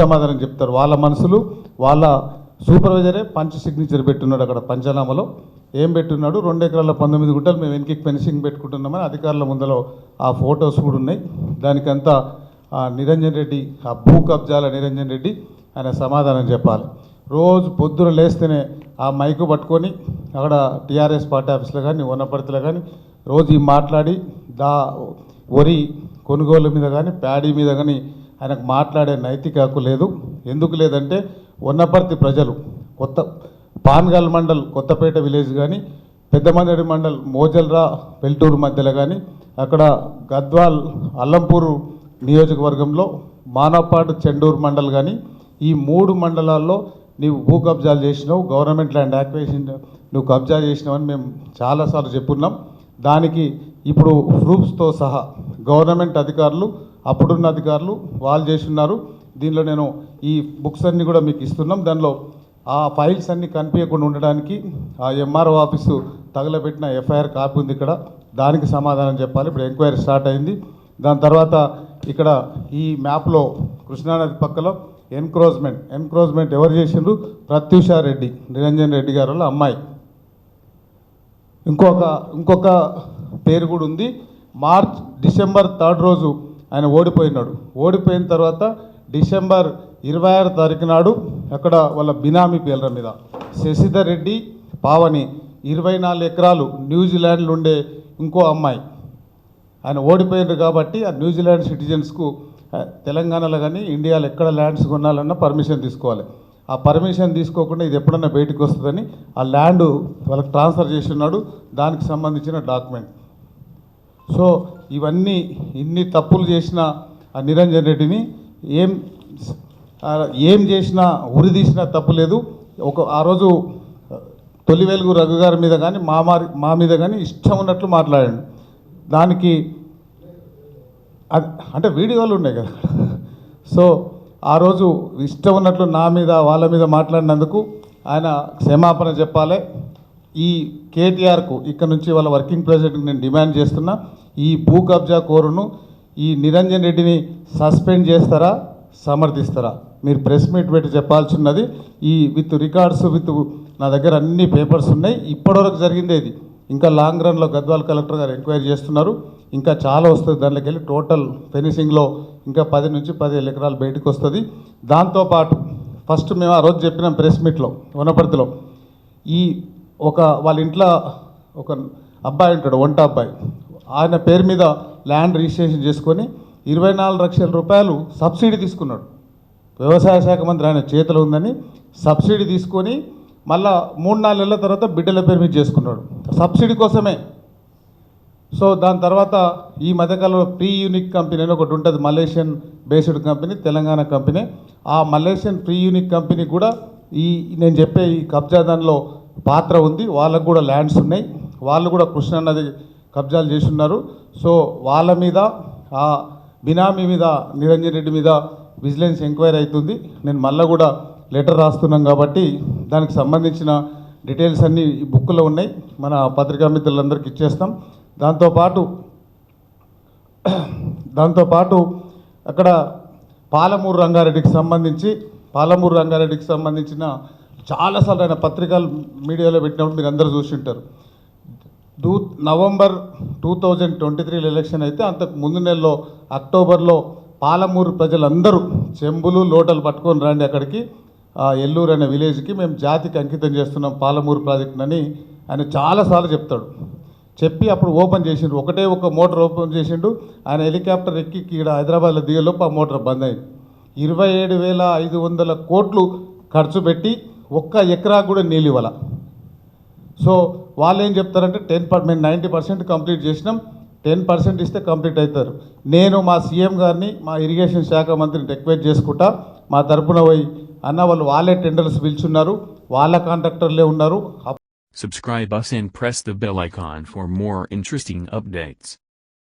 సమాధానం చెప్తారు. వాళ్ళ మనసులు వాళ్ళ సూపర్వైజరే పంచ్ సిగ్నేచర్ పెట్టున్నాడు అక్కడ పంచనామలో. ఏం పెట్టున్నాడు? రెండు ఎకరాల పంతొమ్మిది గుంటలు మేము వెనక్కి ఫెన్సింగ్ పెట్టుకుంటున్నామని అధికారుల ముందలో ఆ ఫొటోస్ కూడా ఉన్నాయి. దానికంతా ఆ నిరంజన్ రెడ్డి ఆ భూ కబ్జాల నిరంజన్ రెడ్డి ఆయన సమాధానం చెప్పాలి. రోజు పొద్దున లేస్తేనే ఆ మైకు పట్టుకొని అక్కడ టీఆర్ఎస్ పార్టీ ఆఫీస్లో కానీ వనపర్తిలో కానీ రోజు మాట్లాడి దా వరి కొనుగోలు మీద కానీ ప్యాడీ మీద కానీ ఆయనకు మాట్లాడే నైతిక హక్కు లేదు. ఎందుకు లేదంటే ఉన్నపర్తి ప్రజలు కొత్త పాన్గల్ మండల్ కొత్తపేట విలేజ్ కానీ పెద్దమందడి మండల్ మోజల్రా వెల్టూరు మధ్యలో కానీ అక్కడ గద్వాల్ అల్లంపూరు నియోజకవర్గంలో మానవపాడు చెండూరు మండల్ కానీ ఈ మూడు మండలాల్లో నీవు భూ కబ్జాలు చేసినావు గవర్నమెంట్ ల్యాండ్ యాక్వేషన్ నువ్వు కబ్జా చేసినావని మేము చాలాసార్లు చెప్పున్నాం. దానికి ఇప్పుడు ప్రూఫ్స్తో సహా గవర్నమెంట్ అధికారులు అప్పుడున్న అధికారులు వాళ్ళు చేస్తున్నారు. దీనిలో నేను ఈ బుక్స్ అన్నీ కూడా మీకు ఇస్తున్నాం. దానిలో ఆ ఫైల్స్ అన్నీ కనిపించకుండా ఉండడానికి ఆ ఎంఆర్ఓ ఆఫీసు తగలబెట్టిన ఎఫ్ఐఆర్ కాపీ ఉంది ఇక్కడ. దానికి సమాధానం చెప్పాలి. ఇప్పుడు ఎంక్వైరీ స్టార్ట్ అయింది. దాని తర్వాత ఇక్కడ ఈ మ్యాప్లో కృష్ణానది పక్కలో ఎన్క్రోజ్మెంట్ ఎన్క్రోజ్మెంట్ ఎవరు చేసిండ్రు? ప్రత్యూష రెడ్డి నిరంజన్ రెడ్డి గారు వాళ్ళ అమ్మాయి. ఇంకొక ఇంకొక పేరు కూడా ఉంది. మార్చ్ డిసెంబర్ థర్డ్ రోజు ఆయన ఓడిపోయినాడు. ఓడిపోయిన తర్వాత డిసెంబర్ ఇరవై ఆరు తారీఖు నాడు అక్కడ వాళ్ళ బినామీ పేర్ల మీద శశిధర్ రెడ్డి పావని ఇరవై నాలుగు ఎకరాలు న్యూజిలాండ్లో ఉండే ఇంకో అమ్మాయి. ఆయన ఓడిపోయినారు కాబట్టి ఆ న్యూజిలాండ్ సిటిజన్స్కు తెలంగాణలో కానీ ఇండియాలో ఎక్కడ ల్యాండ్స్ కొనాలన్నా పర్మిషన్ తీసుకోవాలి. ఆ పర్మిషన్ తీసుకోకుండా ఇది ఎప్పుడన్నా బయటకు వస్తుందని ఆ ల్యాండ్ వాళ్ళకి ట్రాన్స్ఫర్ చేసి ఉన్నాడు. దానికి సంబంధించిన డాక్యుమెంట్. సో ఇవన్నీ ఇన్ని తప్పులు చేసిన ఆ నిరంజన్ రెడ్డిని ఏం ఏం చేసినా ఉరి తీసినా తప్పు లేదు. ఒక ఆ రోజు తొలి వెలుగు రఘు గారి మీద కానీ మా మా మీద కానీ ఇష్టం ఉన్నట్లు మాట్లాడాడు. దానికి అంటే వీడియోలు ఉన్నాయి కదా. సో ఆ రోజు ఇష్టం ఉన్నట్లు నా మీద వాళ్ళ మీద మాట్లాడినందుకు ఆయన క్షమాపణ చెప్పాలి. ఈ కేటీఆర్కు ఇక్కడ నుంచి వాళ్ళ వర్కింగ్ ప్రెసిడెంట్కి నేను డిమాండ్ చేస్తున్నా ఈ భూ కబ్జా కోరును ఈ నిరంజన్ రెడ్డిని సస్పెండ్ చేస్తారా సమర్థిస్తారా? మీరు ప్రెస్ మీట్ పెట్టి చెప్పాల్సి ఉన్నది ఈ విత్ రికార్డ్స్ విత్ నా దగ్గర అన్ని పేపర్స్ ఉన్నాయి. ఇప్పటివరకు జరిగిందేది ఇంకా లాంగ్ రన్లో గద్వాల్ కలెక్టర్ గారు ఎంక్వైరీ చేస్తున్నారు. ఇంకా చాలా వస్తుంది. దాంట్లోకి వెళ్ళి టోటల్ ఫినిషింగ్లో ఇంకా పది నుంచి పదిహేను ఎకరాలు బయటకు వస్తుంది. దాంతోపాటు ఫస్ట్ మేము ఆ రోజు చెప్పినాం ప్రెస్ మీట్లో వనపర్తిలో. ఈ ఒక వాళ్ళ ఇంట్లో ఒక అబ్బాయి ఉంటాడు వంట అబ్బాయి. ఆయన పేరు మీద ల్యాండ్ రిజిస్ట్రేషన్ చేసుకొని ఇరవై నాలుగు లక్షల రూపాయలు సబ్సిడీ తీసుకున్నాడు. వ్యవసాయ శాఖ మంత్రి ఆయన చేతిలో ఉందని సబ్సిడీ తీసుకొని మళ్ళా మూడు నాలుగు నెలల తర్వాత బిడ్డల పేరు మీద చేసుకున్నాడు. సబ్సిడీ కోసమే. సో దాని తర్వాత ఈ మధ్యకాలంలో ప్రీ యూనిక్ కంపెనీ అని ఒకటి ఉంటుంది Malaysian based company Telangana company. ఆ మలేషియన్ ప్రీ యూనిక్ కంపెనీ కూడా ఈ నేను చెప్పే ఈ కబ్జాదాన్లో పాత్ర ఉంది వాళ్ళకు కూడా ల్యాండ్స్ ఉన్నాయి. వాళ్ళు కూడా కృష్ణా నది కబ్జాలు చేసి ఉన్నారు సో వాళ్ళ మీద ఆ బినామీ మీద నిరంజన్ రెడ్డి మీద విజిలెన్స్ ఎంక్వైరీ అవుతుంది. నేను మళ్ళీ కూడా లెటర్ రాస్తున్నాం కాబట్టి దానికి సంబంధించిన డీటెయిల్స్ అన్నీ ఈ బుక్లో ఉన్నాయి. మన పత్రికా మిత్రులందరికీ ఇచ్చేస్తాం. దాంతోపాటు దాంతోపాటు అక్కడ పాలమూరు రంగారెడ్డికి సంబంధించి పాలమూరు రంగారెడ్డికి సంబంధించిన చాలాసార్లు ఆయన పత్రికలు మీడియాలో పెట్టినప్పుడు మీరు అందరూ చూసి ఉంటారు. Two November two thousand twenty త్రీలో ఎలక్షన్ అయితే అంతకు ముందు నెలలో అక్టోబర్లో పాలమూరు ప్రజలందరూ చెంబులు లోటలు పట్టుకొని రండి అక్కడికి ఎల్లూరు అనే విలేజ్కి మేము జాతికి అంకితం చేస్తున్నాం పాలమూరు ప్రాజెక్టునని ఆయన చాలాసార్లు చెప్తాడు. చెప్పి అప్పుడు ఓపెన్ చేసిండు. ఒకటే ఒక మోటార్ ఓపెన్ చేసిండు. ఆయన హెలికాప్టర్ ఎక్కి ఇక్కడ హైదరాబాద్లో దిగలోపు ఆ మోటార్ బంద్ అయింది. ఇరవై ఏడు వేల ఐదు వందల కోట్లు ఖర్చు పెట్టి ఒక్క ఎకరా కూడా నీళ్ళు ఇవ్వాల. సో వాళ్ళు ఏం చెప్తారంటే టెన్ పర్ మేము నైంటీ పర్సెంట్ కంప్లీట్ చేసినాం టెన్ పర్సెంట్ ఇస్తే కంప్లీట్ అవుతారు నేను మా సీఎం గారిని మా ఇరిగేషన్ శాఖ మంత్రిని రిక్వెస్ట్ చేసుకుంటా మా తరపున పోయి అన్న వాళ్ళు వాళ్ళే టెండర్స్ పిలుచున్నారు వాళ్ళ కాంట్రాక్టర్లే ఉన్నారు. Subscribe us and press the bell icon for more interesting updates.